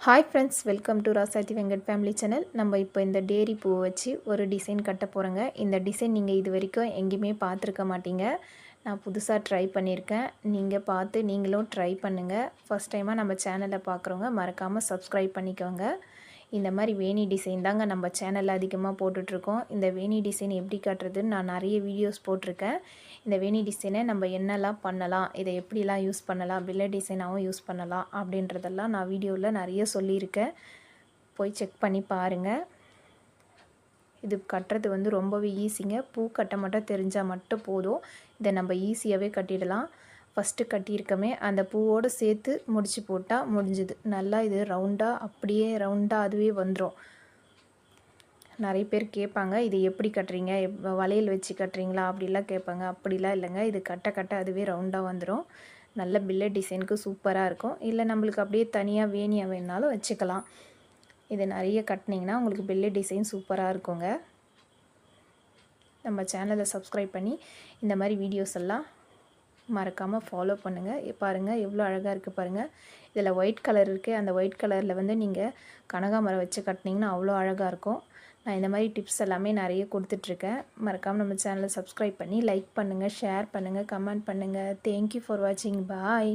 Hi friends welcome to Rasathi Venkat family channel நம்ம இப்போ இந்த டேரி பூவை வச்சு ஒரு டிசைன் கட்ட போகிறோங்க இந்த டிசைன் நீங்கள் இது வரைக்கும் எங்கேயுமே பார்த்துருக்க மாட்டீங்க. நான் புதுசாக ட்ரை பண்ணியிருக்கேன். நீங்கள் பார்த்து நீங்களும் ட்ரை பண்ணுங்கள் ஃபஸ்ட் டைமாக நம்ம சேனலை பார்க்குறவங்க மறக்காமல் சப்ஸ்கிரைப் பண்ணிக்கோங்க. இந்த மாதிரி வேணி டிசைன் தாங்க நம்ம சேனலில் அதிகமாக போட்டுட்ருக்கோம். இந்த வேணி டிசைன் எப்படி காட்டுறதுன்னு நான் நிறைய வீடியோஸ் போட்டிருக்கேன். இந்த வேணி டிசைனை நம்ம என்னெல்லாம் பண்ணலாம் இதை எப்படிலாம் யூஸ் பண்ணலாம் பில்ல டிசைனாகவும் யூஸ் பண்ணலாம் அப்படின்றதெல்லாம் நான் வீடியோவில் நிறைய சொல்லியிருக்கேன். போய் செக் பண்ணி பாருங்கள் இது கட்டுறது வந்து ரொம்பவே ஈஸிங்க பூ கட்ட மட்டும் தெரிஞ்சால் மட்டும் போதும். இதை நம்ம ஈஸியாகவே கட்டிடலாம். ஃபஸ்ட்டு கட்டியிருக்கமே அந்த பூவோடு சேர்த்து முடிச்சு போட்டால் முடிஞ்சுது. நல்லா இது ரவுண்டாக அப்படியே ரவுண்டாக அதுவே வந்துடும் நிறைய பேர் கேட்பாங்க இது எப்படி கட்டுறீங்க? வளையல் வச்சு கட்டுறீங்களா? அப்படிலாம் கேட்பாங்க. அப்படிலாம் இல்லைங்க. இது கட்ட கட்ட அதுவே ரவுண்டாக வந்துடும் நல்ல பில்லட் டிசைனுக்கு சூப்பராக இருக்கும். இல்லை நம்மளுக்கு அப்படியே தனியாக வேணியாக வேணாலும் வச்சுக்கலாம். இது நிறைய கட்டினீங்கன்னா உங்களுக்கு பில்லட் டிசைன் சூப்பராக இருக்குங்க. நம்ம சேனலை சப்ஸ்கிரைப் பண்ணி இந்த மாதிரி வீடியோஸ் எல்லாம் மறக்காமல் ஃபாலோ பண்ணுங்கள் பாருங்கள் எவ்வளோ அழகாக இருக்குது பாருங்கள் இதில் ஒயிட் கலர் இருக்குது அந்த ஒயிட் கலரில் வந்து நீங்கள் கனகாமரம் வச்சு கட்டினீங்கன்னா அவ்வளோ அழகாக இருக்கும். நான் இந்த மாதிரி டிப்ஸ் எல்லாமே நிறைய கொடுத்துட்ருக்கேன். மறக்காமல் நம்ம சேனலை சப்ஸ்கிரைப் பண்ணி லைக் பண்ணுங்கள் ஷேர் பண்ணுங்கள் கமெண்ட் பண்ணுங்கள் தேங்க்யூ ஃபார் வாட்சிங் பாய்